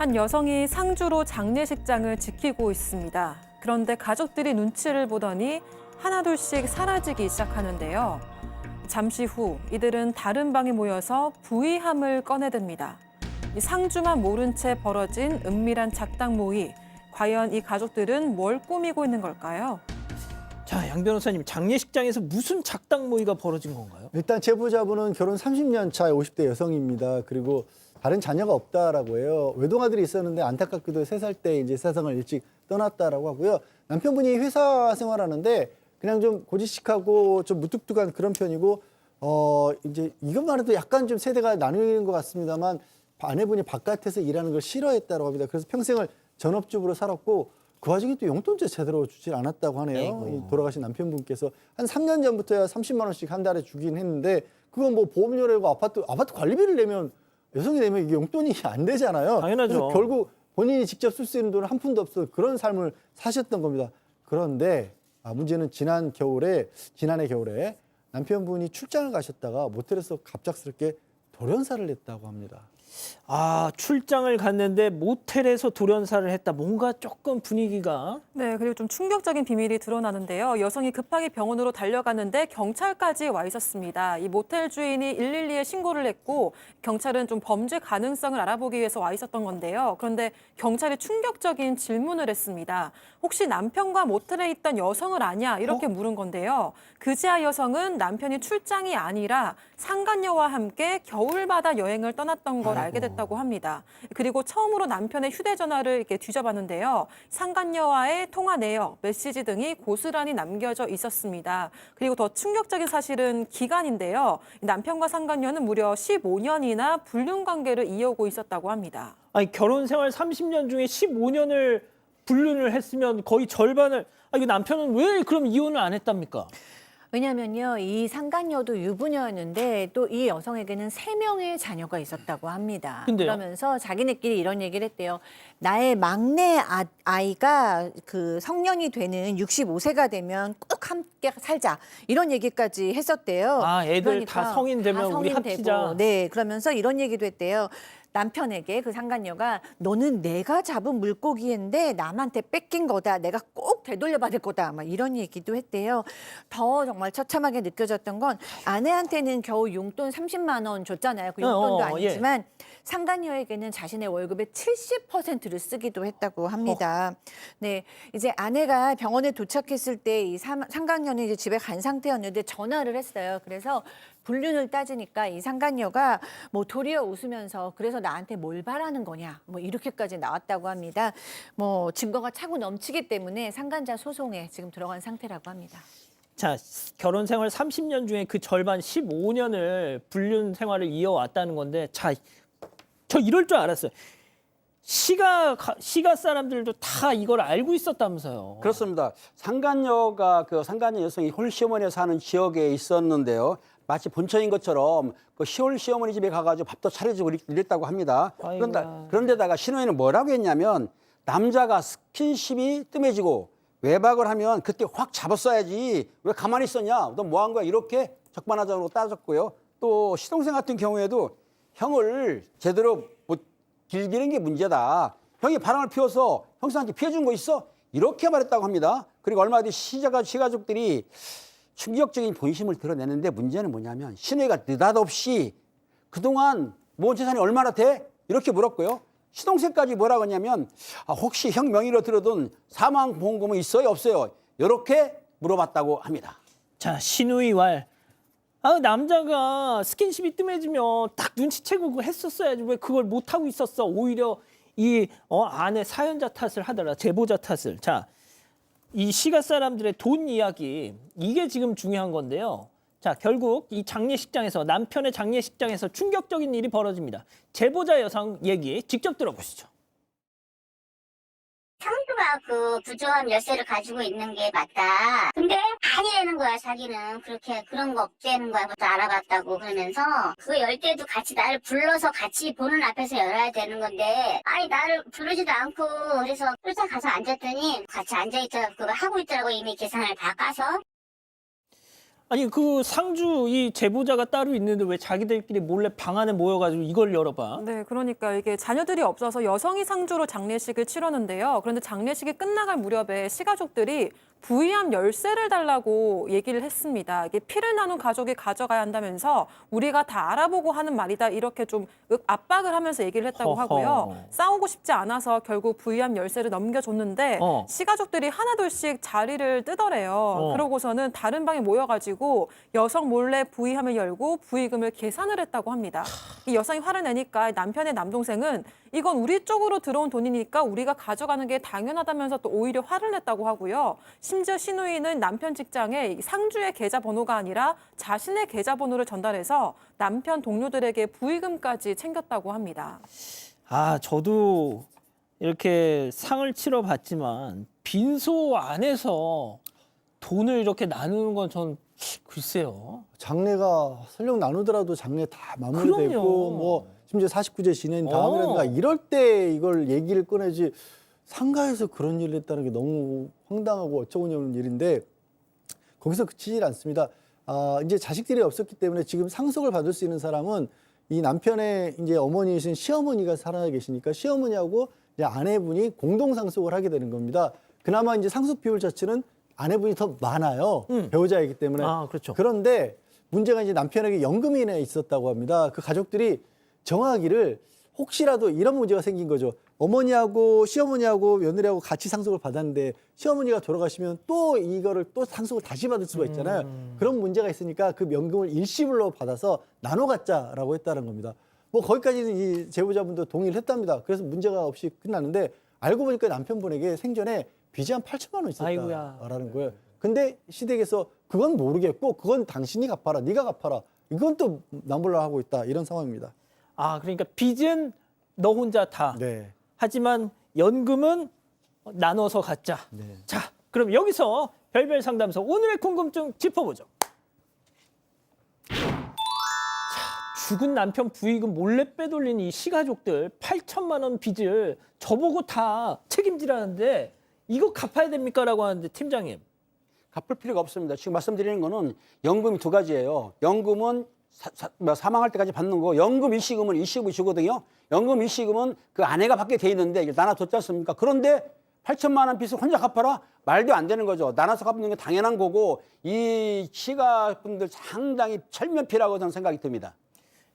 한 여성이 상주로 장례식장을 지키고 있습니다. 그런데 가족들이 눈치를 보더니 하나둘씩 사라지기 시작하는데요. 잠시 후 이들은 다른 방에 모여서 부의함을 꺼내듭니다. 이 상주만 모른 채 벌어진 은밀한 작당 모의. 과연 이 가족들은 뭘 꾸미고 있는 걸까요? 자, 양 변호사님, 장례식장에서 무슨 작당 모의가 벌어진 건가요? 일단 제보자분은 결혼 30년 차 50대 여성입니다. 그리고 다른 자녀가 없다라고 해요. 외동아들이 있었는데 안타깝게도 세 살 때 이제 세상을 일찍 떠났다라고 하고요. 남편분이 회사 생활하는데 그냥 좀 고지식하고 좀 무뚝뚝한 그런 편이고 어 이제 이것만 해도 약간 좀 세대가 나뉘는 것 같습니다만 아내분이 바깥에서 일하는 걸 싫어했다고 합니다. 그래서 평생을 전업주부로 살았고 그 와중에 또 용돈도 제대로 주질 않았다고 하네요. 아이고. 이 돌아가신 남편분께서 한 3년 전부터야 30만 원씩 한 달에 주긴 했는데 그건 뭐 보험료 내고 아파트 아파트 관리비를 내면 여성이 내면 이게 용돈이 안 되잖아요. 당연하죠. 그래서 결국 본인이 직접 쓸 수 있는 돈은 한 푼도 없어 그런 삶을 사셨던 겁니다. 그런데 아, 문제는 지난 겨울에 지난해 겨울에 남편분이 출장을 가셨다가 모텔에서 갑작스럽게 돌연사를 했다고 합니다. 아, 출장을 갔는데 모텔에서 돌연사를 했다. 뭔가 조금 분위기가 네, 그리고 좀 충격적인 비밀이 드러나는데요. 여성이 급하게 병원으로 달려갔는데 경찰까지 와 있었습니다. 이 모텔 주인이 112에 신고를 했고 경찰은 좀 범죄 가능성을 알아보기 위해서 와 있었던 건데요. 그런데 경찰이 충격적인 질문을 했습니다. 혹시 남편과 모텔에 있던 여성을 아냐? 이렇게 물은 건데요. 그지아 여성은 남편이 출장이 아니라 상간녀와 함께 겨울바다 여행을 떠났던 걸 알게 됐다고 합니다. 그리고 처음으로 남편의 휴대전화를 이렇게 뒤져봤는데요. 상간녀와의 통화 내역, 메시지 등이 고스란히 남겨져 있었습니다. 그리고 더 충격적인 사실은 기간인데요. 남편과 상간녀는 무려 15년이나 불륜 관계를 이어오고 있었다고 합니다. 아니 결혼 생활 30년 중에 15년을 불륜을 했으면 거의 절반을 아 이거 남편은 왜 그럼 이혼을 안 했답니까? 왜냐면요, 이 상간녀도 유부녀였는데 또 이 여성에게는 세 명의 자녀가 있었다고 합니다. 근데요? 그러면서 자기네끼리 이런 얘기를 했대요. 나의 막내 아, 아이가 그 성년이 되는 65세가 되면 꼭 함께 살자 이런 얘기까지 했었대요. 아, 애들 다 성인 되면 우리 합치자. 네, 그러면서 이런 얘기도 했대요. 남편에게 그 상간녀가 너는 내가 잡은 물고기인데 남한테 뺏긴 거다. 내가 꼭 되돌려 받을 거다. 막 이런 얘기도 했대요. 더 정말 처참하게 느껴졌던 건 아내한테는 겨우 용돈 30만 원 줬잖아요. 그 용돈도 어, 어, 아니지만 상간녀에게는 자신의 월급의 70%를 쓰기도 했다고 합니다. 네, 이제 아내가 병원에 도착했을 때 이 상간녀는 이제 집에 간 상태였는데 전화를 했어요. 그래서 불륜을 따지니까 이 상간녀가 뭐 도리어 웃으면서 그래서 나한테 뭘 바라는 거냐 뭐 이렇게까지 나왔다고 합니다. 뭐 증거가 차고 넘치기 때문에 상간자 소송에 지금 들어간 상태라고 합니다. 자 결혼 생활 30년 중에 그 절반 15년을 불륜 생활을 이어왔다는 건데 자 저 이럴 줄 알았어요. 시가 가- 시가 사람들도 다 이걸 알고 있었다면서요. 그렇습니다. 상간녀가 그 상간녀 여성이 홀 시어머니 사는 지역에 있었는데요. 마치 본처인 것처럼 그 시골 시어머니 집에 가가지고 밥도 차려주고 이랬- 이랬다고 합니다. 그런데 아이고야. 그런데다가 신혼이는 뭐라고 했냐면 남자가 스킨십이 뜸해지고 외박을 하면 그때 확 잡았어야지 왜 가만히 있었냐? 너 뭐 한 거야? 이렇게 적반하장으로 따졌고요. 또 시동생 같은 경우에도 형을 제대로 못 길기는 게 문제다. 형이 바람을 피워서 형사한테 피해 준 거 있어? 이렇게 말했다고 합니다. 그리고 얼마 뒤 시자가 시가족들이 충격적인 본심을 드러내는데 문제는 뭐냐면 신우이가 느닷없이 그동안 모은 재산이 얼마나 돼? 이렇게 물었고요. 시동생까지 뭐라고 했냐면 아, 혹시 형 명의로 들어둔 사망 보험금은 있어요? 없어요? 이렇게 물어봤다고 합니다. 자 신우이 왈. 아 남자가 스킨십이 뜸해지면 딱 눈치채고 했었어야지 왜 그걸 못 하고 있었어 오히려 이 어, 아내 사연자 탓을 하더라 제보자 탓을 자 이 시가 사람들의 돈 이야기 이게 지금 중요한 건데요 자 결국 이 장례식장에서 남편의 장례식장에서 충격적인 일이 벌어집니다 제보자 여성 얘기 직접 들어보시죠. 상주가 그 부조함 열쇠를 가지고 있는 게 맞다. 아니라는 거야, 자기는. 그렇게 그런 거 없다는 거야. 부터 알아봤다고 그러면서 그거 열 때도 같이 나를 불러서 같이 보는 앞에서 열어야 되는 건데 아니 나를 부르지도 않고 그래서 쫓아가서 앉았더니 같이 앉아있더라고 그거 하고 있더라고 이미 계산을 다 까서 아니 그 상주 이 제보자가 따로 있는데 왜 자기들끼리 몰래 방 안에 모여가지고 이걸 열어봐? 네, 그러니까 이게 자녀들이 없어서 여성이 상주로 장례식을 치렀는데요. 그런데 장례식이 끝나갈 무렵에 시가족들이 부의함 열쇠를 달라고 얘기를 했습니다. 이게 피를 나눈 가족이 가져가야 한다면서 우리가 다 알아보고 하는 말이다 이렇게 좀 윽- 압박을 하면서 얘기를 했다고 허허. 하고요. 싸우고 싶지 않아서 결국 부의함 열쇠를 넘겨줬는데 어. 시가족들이 하나둘씩 자리를 뜨더래요. 어. 그러고서는 다른 방에 모여가지고 여성 몰래 부의함을 열고 부의금을 계산을 했다고 합니다. 이 여성이 화를 내니까 남편의 남동생은 이건 우리 쪽으로 들어온 돈이니까 우리가 가져가는 게 당연하다면서 또 오히려 화를 냈다고 하고요. 심지어 신우이는 남편 직장에 이 상주의 계좌번호가 아니라 자신의 계좌번호를 전달해서 남편 동료들에게 부의금까지 챙겼다고 합니다. 아 저도 이렇게 상을 치러 봤지만 빈소 안에서 돈을 이렇게 나누는 건 전 글쎄요. 장례가 설령 나누더라도 장례 다 마무리되고 그럼요. 뭐 심지어 49제 지낸 다음이라든가 어. 이럴 때 이걸 얘기를 꺼내지 상가에서 그런 일을 했다는 게 너무 황당하고 어처구니 없는 일인데 거기서 그치질 않습니다. 아, 이제 자식들이 없었기 때문에 지금 상속을 받을 수 있는 사람은 이 남편의 이제 어머니이신 시어머니가 살아 계시니까 시어머니하고 이제 아내분이 공동 상속을 하게 되는 겁니다. 그나마 이제 상속 비율 자체는 아내분이 더 많아요. 음. 배우자이기 때문에. 아, 그렇죠. 그런데 문제가 이제 남편에게 연금이 있었다고 합니다. 그 가족들이 정하기를 혹시라도 이런 문제가 생긴 거죠. 어머니하고 시어머니하고 며느리하고 같이 상속을 받았는데 시어머니가 돌아가시면 또 이거를 또 상속을 다시 받을 수가 있잖아요. 그런 문제가 있으니까 그 연금을 일시불로 받아서 나눠 갖자라고 했다는 겁니다. 뭐 거기까지는 이 제보자분도 동의를 했답니다. 그래서 문제가 없이 끝났는데 알고 보니까 남편분에게 생전에 빚이 한 8천만 원. 있었다라는 거예요. 근데 시댁에서 그건 모르겠고 그건 당신이 갚아라, 네가 갚아라. 이건 또 남불라 하고 있다 이런 상황입니다. 아 그러니까 빚은 너 혼자 다. 네. 하지만 연금은 나눠서 갖자. 네. 자, 그럼 여기서 별별 상담소 오늘의 궁금증 짚어보죠. 자, 죽은 남편 부의금 몰래 빼돌린 이 시가족들 8천만 원 빚을 저보고 다 책임지라는데 이거 갚아야 됩니까라고 하는데 팀장님. 갚을 필요가 없습니다. 지금 말씀드리는 거는 연금이 두 가지예요. 연금은 사, 사, 뭐 사망할 때까지 받는 거, 연금 일시금은 일시금이 주거든요. 연금 일시금은 그 아내가 받게 돼 있는데 이게 나눠 줬지 않습니까? 그런데 8천만 원 빚을 혼자 갚아라? 말도 안 되는 거죠. 나눠서 갚는 게 당연한 거고 이 시가분들 상당히 철면피라고 저는 생각이 듭니다.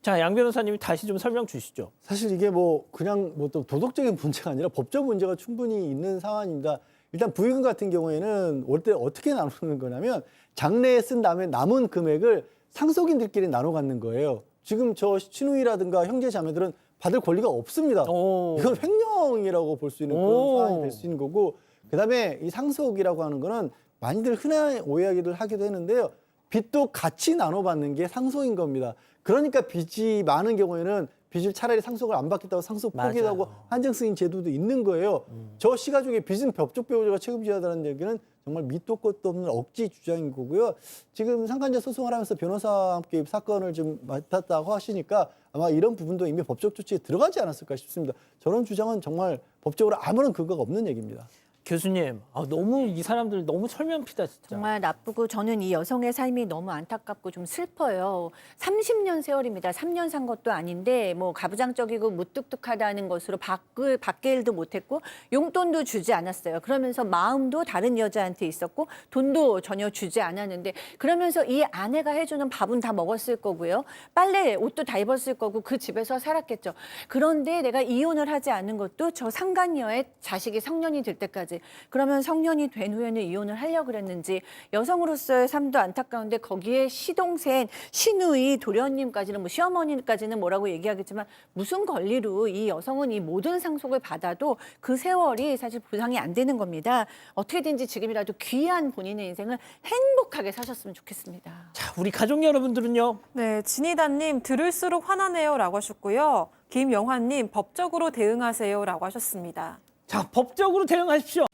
자, 양 변호사님이 다시 좀 설명 주시죠. 사실 이게 뭐 그냥 뭐 또 도덕적인 문제가 아니라 법적 문제가 충분히 있는 상황입니다. 일단 부의금 같은 경우에는 올때 어떻게 나누는 거냐면 장래에 쓴 다음에 남은 금액을 상속인들끼리 나눠 갖는 거예요. 지금 저 친우이라든가 형제 자매들은 받을 권리가 없습니다. 오. 이건 횡령이라고 볼 수 있는 그런 오. 상황이 될 수 있는 거고 그다음에 이 상속이라고 하는 거는 많이들 흔한 오해하기를 하기도 했는데요. 빚도 같이 나눠 받는 게 상속인 겁니다. 그러니까 빚이 많은 경우에는 빚을 차라리 상속을 안 받겠다고 상속. 음. 포기하고 한정 승인 제도도 있는 거예요. 저 시가족의 빚은 법적 배우자가 책임져야 한다는 얘기는 정말 밑도 끝도 없는 억지 주장인 거고요. 지금 상간자 소송을 하면서 변호사와 함께 이 사건을 좀 맡았다고 하시니까 아마 이런 부분도 이미 법적 조치에 들어가지 않았을까 싶습니다. 저런 주장은 정말 법적으로 아무런 근거가 없는 얘기입니다. 교수님, 아, 너무 이 사람들 너무 철면피다 진짜. 정말 나쁘고 저는 이 여성의 삶이 너무 안타깝고 좀 슬퍼요. 30년 세월입니다. 3년 산 것도 아닌데 뭐 가부장적이고 무뚝뚝하다는 것으로 밖을 밖에 일도 못했고 용돈도 주지 않았어요. 그러면서 마음도 다른 여자한테 있었고 돈도 전혀 주지 않았는데 그러면서 이 아내가 해주는 밥은 다 먹었을 거고요. 빨래 옷도 다 입었을 거고 그 집에서 살았겠죠. 그런데 내가 이혼을 하지 않는 것도 저 상간녀의 자식이 성년이 될 때까지 그러면 성년이 된 후에는 이혼을 하려고 그랬는지 여성으로서의 삶도 안타까운데 거기에 시동생, 시누이, 도련님까지는 뭐 시어머니까지는 뭐라고 얘기하겠지만 무슨 권리로 이 여성은 이 모든 상속을 받아도 그 세월이 사실 보상이 안 되는 겁니다. 어떻게든지 지금이라도 귀한 본인의 인생을 행복하게 사셨으면 좋겠습니다. 자, 우리 가족 여러분들은요. 네, 진희다님 들을수록 화나네요라고 하셨고요. 김영환님 법적으로 대응하세요라고 하셨습니다. 자, 법적으로 대응하십시오.